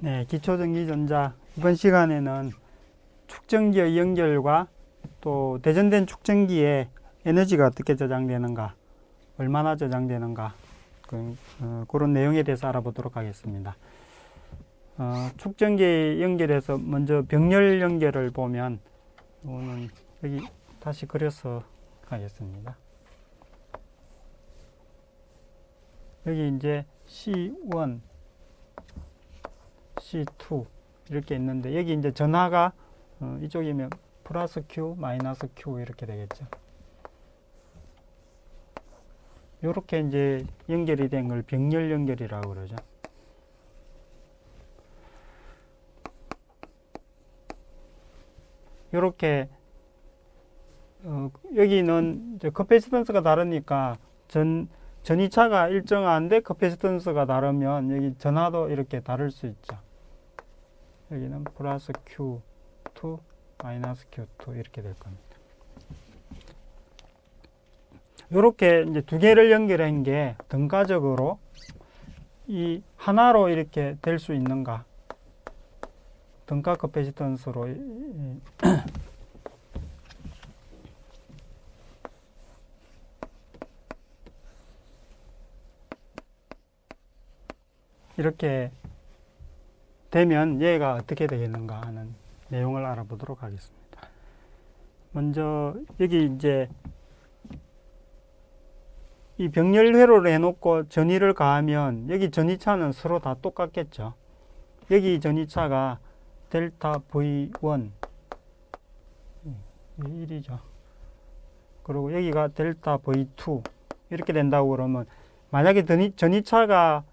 네, 기초전기전자 이번 시간에는 축전기의 연결과 또 대전된 축전기에 에너지가 어떻게 저장되는가, 얼마나 저장되는가 그, 어, 그런 내용에 대해서 알아보도록 하겠습니다. 어, 축전기 연결해서 먼저 병렬 연결을 보면 오는 여기 다시 그려서 가겠습니다. 여기 이제 C1 C2 이렇게 있는데 여기 이제 전화가 어, 이쪽이면 플러스 Q 마이너스 Q 이렇게 되겠죠. 이렇게 이제 연결이 된 걸 병렬 연결이라고 그러죠. 이렇게 어, 여기는 커패시턴스가 다르니까 전 전이차가 일정한데 커패시턴스가 다르면 여기 전하도 이렇게 다를 수 있죠. 여기는 플러스 Q2 마이너스 Q2 이렇게 될 겁니다. 이렇게 이제 두 개를 연결한 게 등가적으로 이 하나로 이렇게 될 수 있는가? 등가 커패시턴스로 이렇게 되면 얘가 어떻게 되겠는가 하는 내용을 알아보도록 하겠습니다. 먼저 여기 이제 이 병렬 회로를 해놓고 전위를 가하면 여기 전위차는 서로 다 똑같겠죠. 여기 전위차가 델타 V1 1이죠. 그리고 여기가 델타 V2 이렇게 된다고 그러면 만약에 전위, 전위차가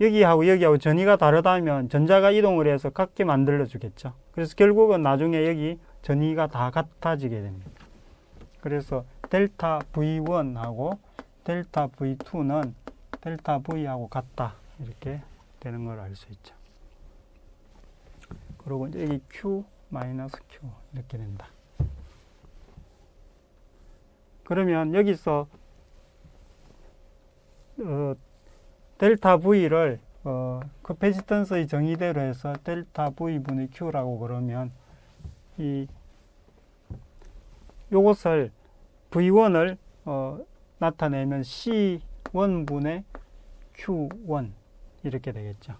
여기하고 여기하고 전위가 다르다면 전자가 이동을 해서 같게 만들어 주겠죠. 그래서 결국은 나중에 여기 전위가 다 같아지게 됩니다. 그래서 델타 V1하고 델타 V2는 델타 V하고 같다. 이렇게 되는 걸 알 수 있죠. 그리고 이제 여기 Q 마이너스 Q 이렇게 된다. 그러면 여기서 어, 델타 V를 어, 커패시턴스의 정의대로 해서 델타 V분의 Q라고 그러면 이 요것을 V1을 어, 나타내면 C1분의 Q1 이렇게 되겠죠.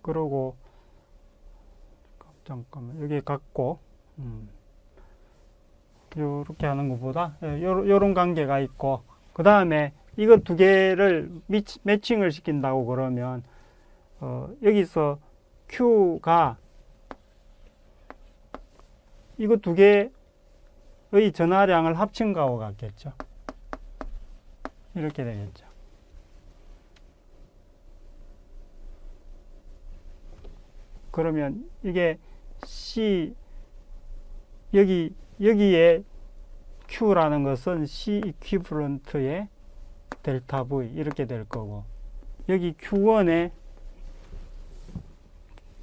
그러고 잠깐만 여기 갖고 음. 요렇게 하는 것보다 예, 요, 요런 관계가 있고 그 다음에 이거 두 개를 미치, 매칭을 시킨다고 그러면 어, 여기서 Q가 이거 두 개의 전하량을 합친 거하고 같겠죠. 이렇게 되겠죠. 그러면 이게 C 여기 여기에 Q라는 것은 C 이퀴브런트의 델타 V 이렇게 될 거고 여기 Q1에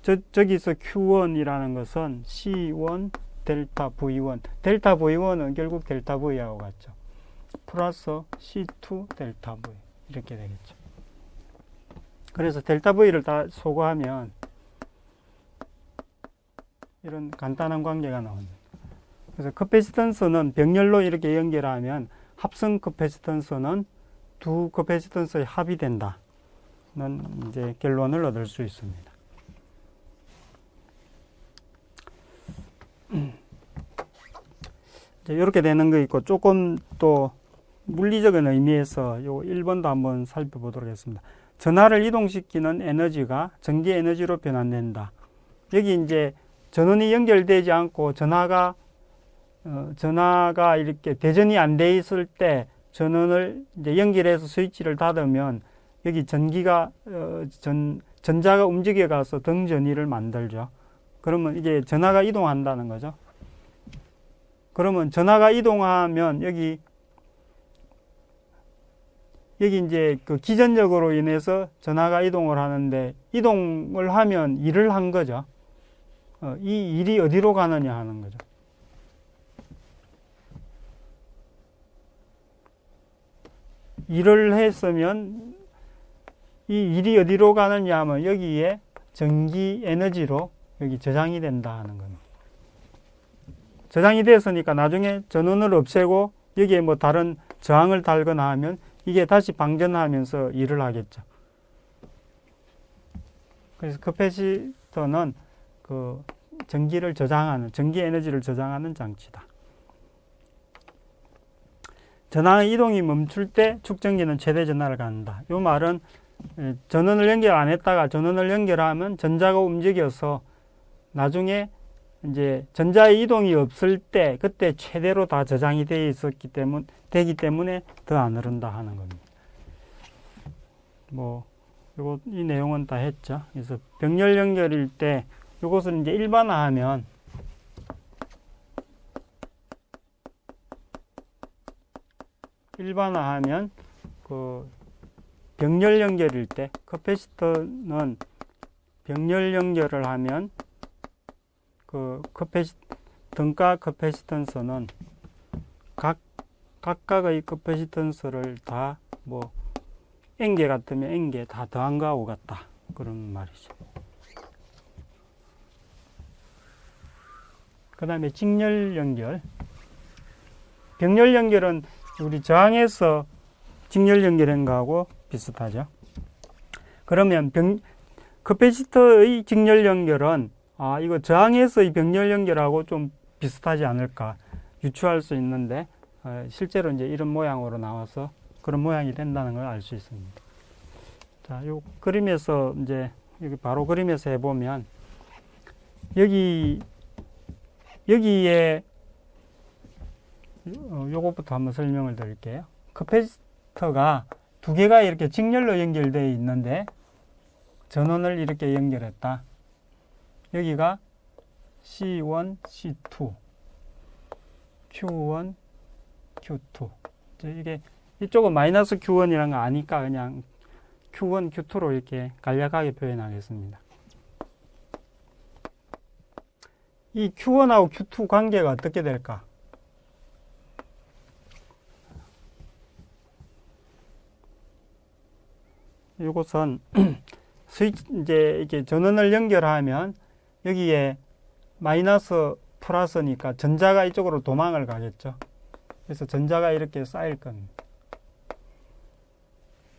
저, 저기서 Q1이라는 것은 C1 델타 V1. 델타 V1은 결국 델타 V하고 같죠. 플러스 C2 델타 V 이렇게 되겠죠. 그래서 델타 V를 다 소거하면 이런 간단한 관계가 나옵니다 그래서 커패시턴스는 병렬로 이렇게 연결하면 합성 커패시턴스는 두 커패시턴스의 합이 된다는 이제 결론을 얻을 수 있습니다. 이렇게 되는 거 있고 조금 또 물리적인 의미에서 요 1번도 한번 살펴보도록 하겠습니다. 전하를 이동시키는 에너지가 전기 에너지로 변환된다. 여기 이제 전원이 연결되지 않고 전하가 어, 전화가 이렇게 대전이 안 돼 있을 때 전원을 이제 연결해서 스위치를 닫으면 여기 전기가 어, 전 전자가 움직여 가서 등전위를 만들죠. 그러면 이게 전화가 이동한다는 거죠. 그러면 전화가 이동하면 여기 여기 이제 그 기전력으로 인해서 전화가 이동을 하는데 이동을 하면 일을 한 거죠. 어, 이 일이 어디로 가느냐 하는 거죠. 일을 했으면 이 일이 어디로 가느냐 하면 여기에 전기 에너지로 여기 저장이 된다 하는 겁니다. 저장이 됐으니까 나중에 전원을 없애고 여기에 뭐 다른 저항을 달거나 하면 이게 다시 방전하면서 일을 하겠죠. 그래서 커패시터는 그 전기를 저장하는 전기 에너지를 저장하는 장치다. 전항의 이동이 멈출 때 축전기는 최대 전하를 갖는다. 이 말은 에, 전원을 연결 안 했다가 전원을 연결하면 전자가 움직여서 나중에 이제 전자의 이동이 없을 때 그때 최대로 다 저장이 되어 있었기 때문 되기 때문에 더 안 흐른다 하는 겁니다. 뭐 요거 이 내용은 다 했죠. 그래서 병렬 연결일 때 요것을 이제 일반화하면 일반화하면 그 병렬 연결일 때 커패시터는 병렬 연결을 하면 그 커패시 등가 커패시턴스는 각 각각의 커패시턴스를 다 뭐 N개 같으면 N개 다 더한 거 하고 같다 그런 말이죠. 그 다음에 직렬 연결 병렬 연결은 우리 저항에서 직렬 연결한 거하고 비슷하죠. 그러면 병, 커패시터의 직렬 연결은 아, 이거 저항에서의 병렬 연결하고 좀 비슷하지 않을까 유추할 수 있는데 어, 실제로 이제 이런 모양으로 나와서 그런 모양이 된다는 걸 알 수 있습니다. 자, 요 그림에서 이제 여기 바로 그림에서 해보면 여기 여기에 어, 요것부터 한번 설명을 드릴게요. 커패시터가 두 개가 이렇게 직렬로 연결되어 있는데 전원을 이렇게 연결했다. 여기가 C1, C2, Q1, Q2. 이제 이게 이쪽은 마이너스 Q1이라는 거 아니까 그냥 Q1, Q2로 이렇게 간략하게 표현하겠습니다. 이 Q1하고 Q2 관계가 어떻게 될까? 이것은 스위치 이제 이렇게 전원을 연결하면 여기에 마이너스 플러스니까 전자가 이쪽으로 도망을 가겠죠. 그래서 전자가 이렇게 쌓일 겁니다.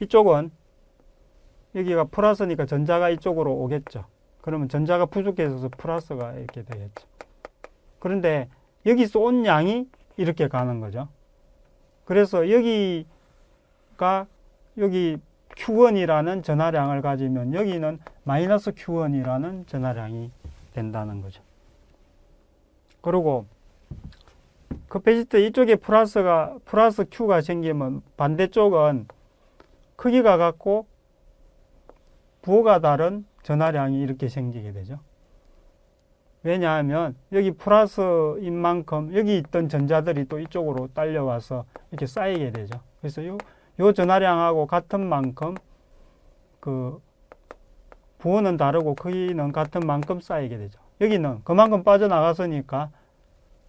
이쪽은 여기가 플러스니까 전자가 이쪽으로 오겠죠. 그러면 전자가 부족해서 플러스가 이렇게 되겠죠. 그런데 여기서 온 양이 이렇게 가는 거죠. 그래서 여기가 여기 Q1이라는 전하량을 가지면 여기는 마이너스 Q1이라는 전하량이 된다는 거죠. 그리고 커패시터 이쪽에 플러스가 플러스 Q가 생기면 반대쪽은 크기가 같고 부호가 다른 전하량이 이렇게 생기게 되죠. 왜냐하면 여기 플러스인 만큼 여기 있던 전자들이 또 이쪽으로 딸려와서 이렇게 쌓이게 되죠. 그래서 요, 요 전하량하고 같은 만큼 그 부호는 다르고 크기는 같은 만큼 쌓이게 되죠. 여기는 그만큼 빠져나갔으니까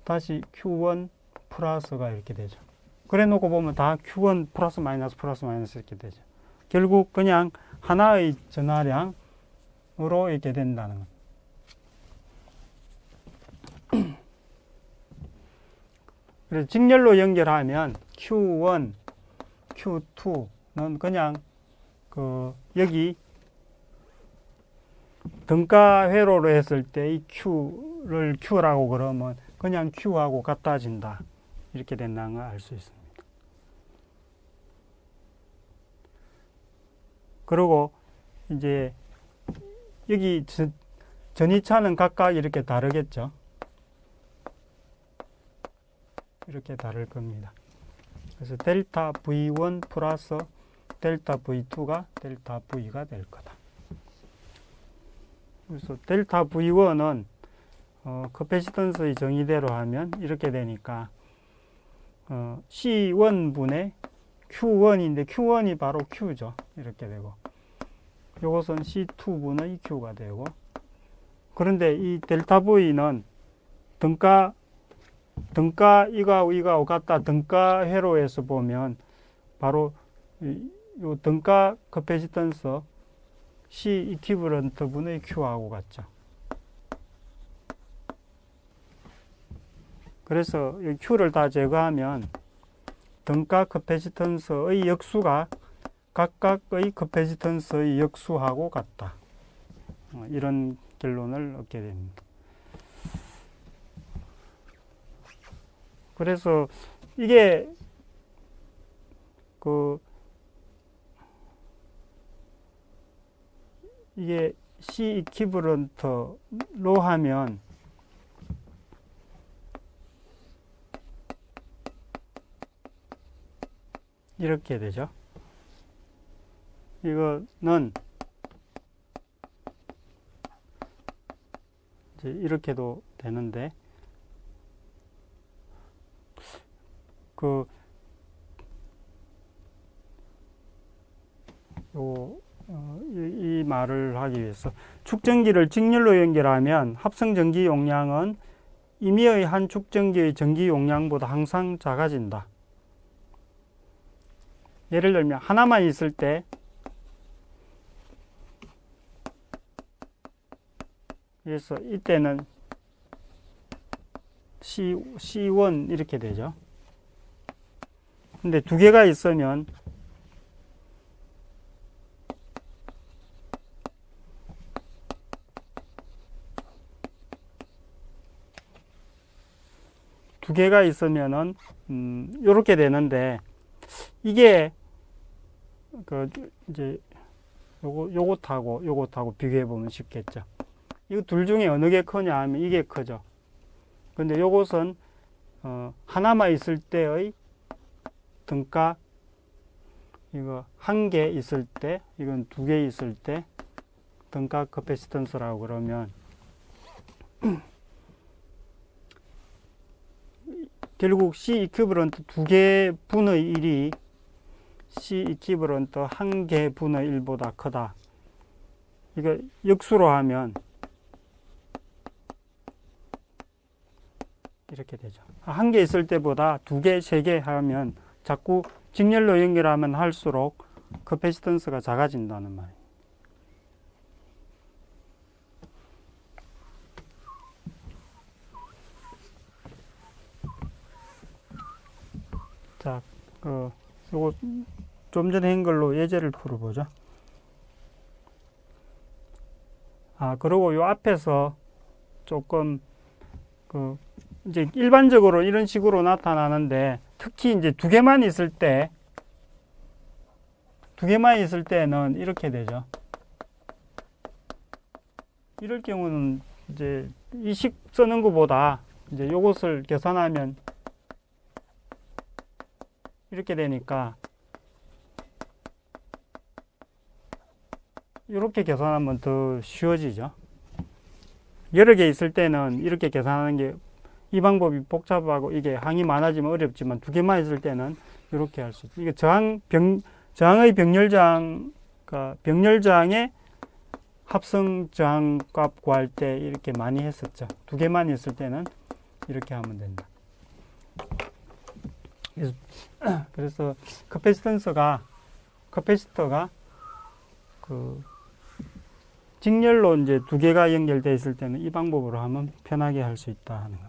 다시 Q1 플러스가 이렇게 되죠. 그래 놓고 보면 다 Q1 플러스 마이너스 플러스 마이너스 이렇게 되죠. 결국 그냥 하나의 전하량으로 이렇게 된다는 겁니다. 그래서 직렬로 연결하면 Q1, Q2는 그냥 그 여기 등가 회로로 했을 때 이 Q를 Q라고 그러면 그냥 Q하고 같아진다. 이렇게 된다는 걸 알 수 있습니다. 그리고 이제 여기 전- 전이차는 각각 이렇게 다르겠죠. 이렇게 다를 겁니다. 그래서 델타 V1 플러스 델타 V2가 델타 V가 될 거다. 그래서 델타 V1은 어, 커패시턴스의 정의대로 하면 이렇게 되니까 어, C1분의 Q1인데 Q1이 바로 Q죠. 이렇게 되고 이것은 C2분의 Q가 되고 그런데 이 델타 V는 등가 등가 이거하고 이거하고 같다 등가 회로에서 보면 바로 이- 요 등가 커패시턴스 C 이퀴브런트 분의 Q하고 같죠. 그래서 이 Q를 다 제거하면 등가 커패시턴스의 역수가 각각의 커패시턴스의 역수하고 같다. 어, 이런 결론을 얻게 됩니다. 그래서 이게 그 이게 C 이퀴브런트로 하면 이렇게 되죠. 이거는 이제 이렇게도 되는데 그 요, 어, 이, 이 말을 하기 위해서 축전기를 직렬로 연결하면 합성 전기 용량은 임의의 한 축전기의 전기 용량보다 항상 작아진다. 예를 들면 하나만 있을 때 그래서 이때는 C, C1 이렇게 되죠. 근데 두 개가 있으면 두 개가 있으면은 음, 요렇게 되는데 이게 그 이제 요거 요것하고 요것하고 비교해 보면 쉽겠죠. 이거 둘 중에 어느 게 크냐 하면 이게 크죠. 근데 요것은 어, 하나만 있을 때의 등가 이거 한 개 있을 때 이건 두 개 있을 때 등가 커패시턴스라고 그러면 결국 C 이퀴브런트 두 개 분의 1이 C 이퀴브런트 한 개 분의 1보다 크다. 이거 역수로 하면 이렇게 되죠. 한 개 있을 때보다 두 개, 세 개 하면 자꾸 직렬로 연결하면 할수록 커패시턴스가 작아진다는 말이에요. 자, 그, 요거 좀 전에 한 걸로 예제를 풀어보죠. 아, 그리고 요 앞에서 조금 그 이제 일반적으로 이런 식으로 나타나는데 특히 이제 두 개만 있을 때 두 개만 있을 때는 이렇게 되죠. 이럴 경우는 이제 이 식 쓰는 것보다 이제 요것을 계산하면 이렇게 되니까 이렇게 계산하면 더 쉬워지죠. 여러 개 있을 때는 이렇게 계산하는 게 이 방법이 복잡하고 이게 항이 많아지면 어렵지만 두 개만 있을 때는 이렇게 할 수 있죠. 이게 저항 병 저항의 병렬장 그러니까 병렬장의 합성 저항 값 구할 때 이렇게 많이 했었죠. 두 개만 있을 때는 이렇게 하면 된다. 그래서, 그래서 커패시턴스가 커패시터가 그 직렬로 이제 두 개가 연결되어 있을 때는 이 방법으로 하면 편하게 할 수 있다 하는 겁니다.